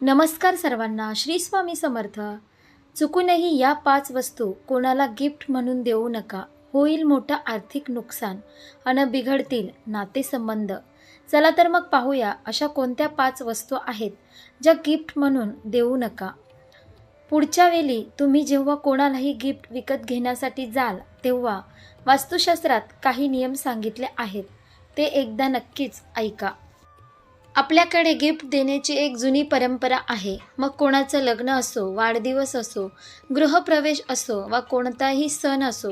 नमस्कार सर्वांना श्री स्वामी समर्थ. चुकूनही या पाच वस्तू कोणाला गिफ्ट म्हणून देऊ नका. होईल मोठं आर्थिक नुकसान अन बिघडतील नातेसंबंध. चला तर मग पाहूया अशा कोणत्या पाच वस्तू आहेत ज्या गिफ्ट म्हणून देऊ नका. पुढच्या वेळी तुम्ही जेव्हा कोणालाही गिफ्ट विकत घेण्यासाठी जाल तेव्हा वास्तुशास्त्रात काही नियम सांगितले आहेत. ते एकदा नक्कीच ऐका. आपल्याकडे गिफ्ट देण्याची एक जुनी परंपरा आहे. मग कोणाचं लग्न असो वाढदिवस असो गृहप्रवेश असो वा कोणताही सण असो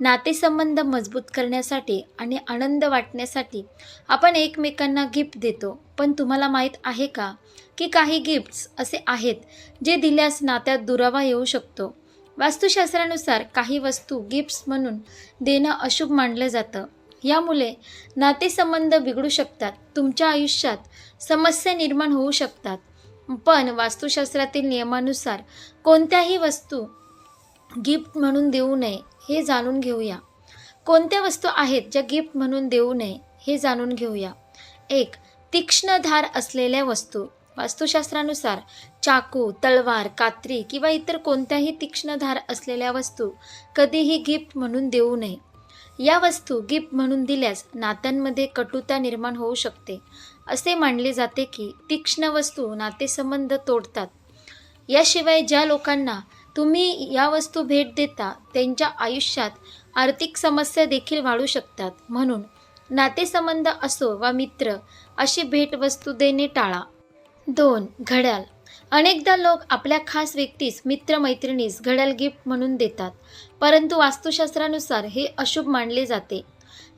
नातेसंबंध मजबूत करण्यासाठी आणि आनंद वाटण्यासाठी आपण एकमेकांना गिफ्ट देतो. पण तुम्हाला माहीत आहे का की काही गिफ्ट्स असे आहेत जे दिल्यास नात्यात दुरावा येऊ शकतो. वास्तुशास्त्रानुसार काही वस्तू गिफ्ट्स म्हणून देणं अशुभ मानलं जातं. यामुळे नातेसंबंध बिघडू शकतात तुमच्या आयुष्यात समस्या निर्माण होऊ शकतात. पण वास्तुशास्त्रातील नियमानुसार कोणत्याही वस्तू गिफ्ट म्हणून देऊ नये हे जाणून घेऊया. कोणत्या वस्तू आहेत ज्या गिफ्ट म्हणून देऊ नये हे जाणून घेऊया. एक तीक्ष्ण धार असलेल्या वस्तू. वास्तुशास्त्रानुसार चाकू तलवार कात्री किंवा इतर कोणत्याही तीक्ष्ण धार असलेल्या वस्तू कधीही गिफ्ट म्हणून देऊ नये. या वस्तू गिफ्ट म्हणून दिल्यास नात्यांमध्ये कटुता निर्माण होऊ शकते. असे मानले जाते की तीक्ष्ण वस्तू नातेसंबंध तोडतात. याशिवाय ज्या लोकांना तुम्ही या वस्तू भेट देता त्यांच्या आयुष्यात आर्थिक समस्या देखील वाढू शकतात. म्हणून नातेसंबंध असो वा मित्र अशी भेटवस्तू देणे टाळा. दोन घड्याळ. अनेकदा लोक आपल्या खास व्यक्तीस मित्रमैत्रिणीस घड्याळ गिफ्ट म्हणून देतात परंतु वास्तुशास्त्रानुसार हे अशुभ मानले जाते.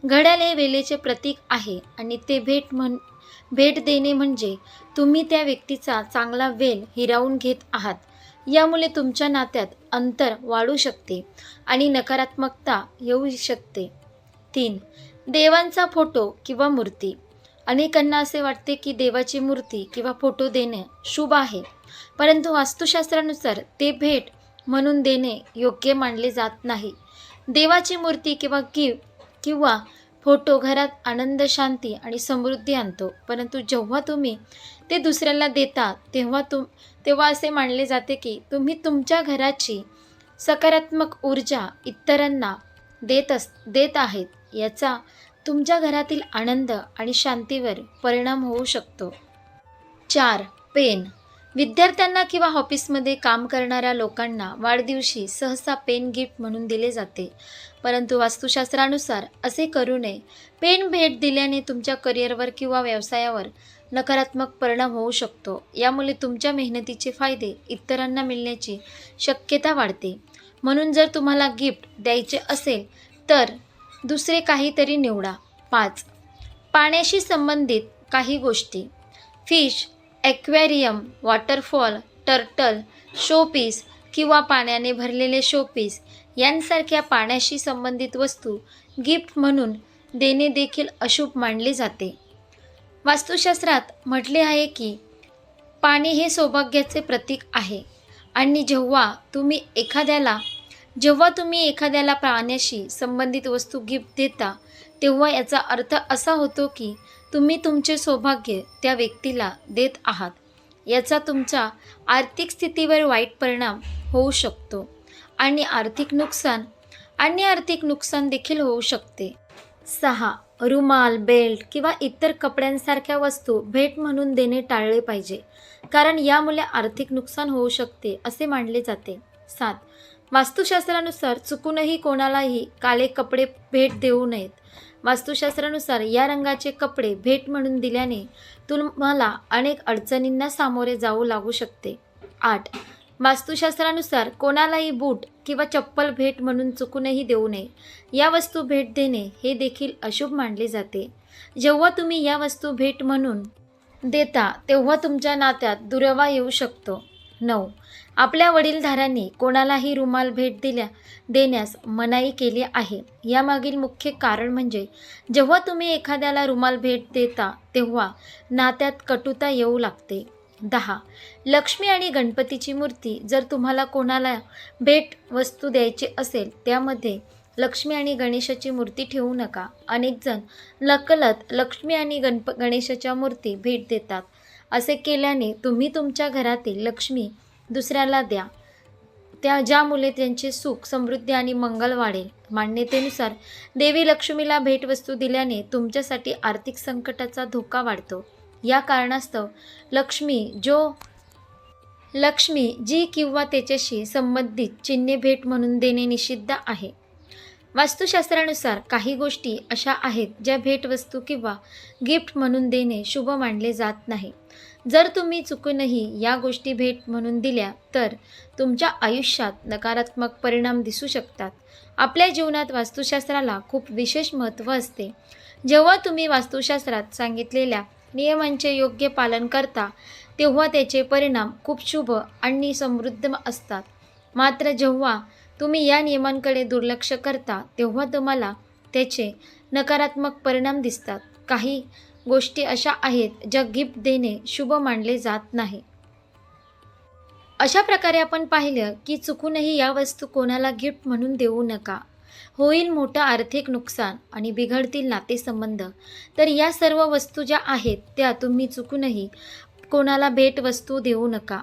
घड्याळ हे वेळेचे प्रतीक आहे आणि ते भेट म्हण भेट देणे म्हणजे तुम्ही त्या व्यक्तीचा चांगला वेल हिरावून घेत आहात. यामुळे तुमच्या नात्यात अंतर वाढू शकते आणि नकारात्मकता येऊ शकते. तीन देवांचा फोटो किंवा मूर्ती. अनेकांना असे वाटते की देवाची मूर्ती किंवा फोटो देणे शुभ आहे. परंतु वास्तुशास्त्रानुसार ते भेट म्हणून देणे योग्य मानले जात नाही. देवाची मूर्ती किंवा गिफ्ट किंवा फोटो घरात आनंद शांती आणि समृद्धी आणतो. परंतु जेव्हा तुम्ही ते दुसऱ्याला देता तेव्हा तुम तेव्हा असे मानले जाते की तुम्ही तुमच्या घराची सकारात्मक ऊर्जा इतरांना देत अस देत आहेत याचा तुमच्या घरातील आनंद आणि शांतीवर परिणाम होऊ शकतो. चार पेन. विद्यार्थ्यांना किंवा ऑफिसमध्ये काम करणाऱ्या लोकांना वाढदिवशी सहसा पेन गिफ्ट म्हणून दिले जाते. परंतु वास्तुशास्त्रानुसार असे करू नये. पेन भेट दिल्याने तुमच्या करिअरवर किंवा व्यवसायावर नकारात्मक परिणाम होऊ शकतो. यामुळे तुमच्या मेहनतीचे फायदे इतरांना मिळण्याची शक्यता वाढते. म्हणून जर तुम्हाला गिफ्ट द्यायचे असेल तर दुसरे काहीतरी निवडा. पाच. पाण्याशी संबंधित काही गोष्टी. Fish aquarium waterfall turtle showpiece किंवा पाण्याने भरलेले शोपीस यांसारख्या पाण्याशी संबंधित वस्तू गिफ्ट म्हणून देणे देखील अशुभ मानले जाते. वास्तुशास्त्रात म्हटले आहे की पाणी हे सौभाग्याचे प्रतीक आहे आणि जेव्हा तुम्ही एखाद्याला जेव्हा तुम्ही एखाद्याला प्राण्याशी संबंधित वस्तू गिफ्ट देता तेव्हा याचा अर्थ असा होतो की तुम्ही तुमचे सौभाग्य त्या व्यक्तीला देत आहात. याचा तुमच्या आर्थिक स्थितीवर वाईट परिणाम होऊ शकतो आणि आर्थिक नुकसान आणि आर्थिक नुकसान देखील होऊ शकते. सहा रुमाल बेल्ट किंवा इतर कपड्यांसारख्या वस्तू भेट म्हणून देणे टाळले पाहिजे कारण यामुळे आर्थिक नुकसान होऊ शकते असे मानले जाते. सात वास्तुशास्त्रानुसार चुकूनही कोणालाही काळे कपडे भेट देऊ नयेत. वास्तुशास्त्रानुसार या रंगाचे कपडे भेट म्हणून दिल्याने तुम्हाला अनेक अडचणींना सामोरे जाऊ लागू शकते. आठ. वास्तुशास्त्रानुसार कोणालाही बूट किंवा चप्पल भेट म्हणून चुकूनही देऊ नये. या वस्तू भेट देणे हे देखील अशुभ मानले जाते. जेव्हा तुम्ही या वस्तू भेट म्हणून देता तेव्हा तुमच्या नात्यात दुरावा येऊ शकतो. नऊ. आपल्या वडीलधाऱ्यांनी कोणालाही रुमाल भेट दिल्या देण्यास मनाई केली आहे. यामागील मुख्य कारण म्हणजे जेव्हा तुम्ही एखाद्याला रुमाल भेट देता तेव्हा नात्यात कटुता येऊ लागते. दहा. लक्ष्मी आणि गणपतीची मूर्ती जर तुम्हाला कोणाला भेट वस्तू द्यायची असेल त्यामध्ये लक्ष्मी आणि गणेशाची मूर्ती ठेवू नका. अनेकजण नकलत लक्ष्मी आणि गणप गणेशाच्या मूर्ती भेट देतात. असे केल्याने तुम्ही तुमच्या घरातील लक्ष्मी दुसऱ्याला द्या. त्या ज्यामुळे त्यांचे सुख समृद्धी आणि मंगल वाढेल. मान्यतेनुसार देवी लक्ष्मीला भेटवस्तू दिल्याने तुमच्यासाठी आर्थिक संकटाचा धोका वाढतो. या कारणास्तव लक्ष्मी जो लक्ष्मी जी किंवा त्याच्याशी संबंधित चिन्हे भेट म्हणून देणे निषिद्ध आहे. वास्तुशास्त्रानुसार काही गोष्टी अशा आहेत ज्या भेटवस्तू किंवा गिफ्ट म्हणून देणे शुभ मानले जात नाही. जर तुम्ही चुकूनही या गोष्टी भेट म्हणून दिल्या तर तुमच्या आयुष्यात नकारात्मक परिणाम दिसू शकतात. आपल्या जीवनात वास्तुशास्त्राला खूप विशेष महत्त्व असते. जेव्हा तुम्ही वास्तुशास्त्रात सांगितलेल्या नियमांचे योग्य पालन करता तेव्हा त्याचे परिणाम खूप शुभ आणि समृद्ध असतात. मात्र जेव्हा तुम्ही या नियमांकडे दुर्लक्ष करता तेव्हा तुम्हाला त्याचे नकारात्मक परिणाम दिसतात. काही गोष्टी अशा आहेत ज्या गिफ्ट देणे शुभ मानले जात नाही. अशा प्रकारे आपण पाहिलं की चुकूनही या वस्तू कोणाला गिफ्ट म्हणून देऊ नका. होईल मोठं आर्थिक नुकसान आणि बिघडतील नातेसंबंध. तर या सर्व वस्तू ज्या आहेत त्या तुम्ही चुकूनही कोणाला भेटवस्तू देऊ नका.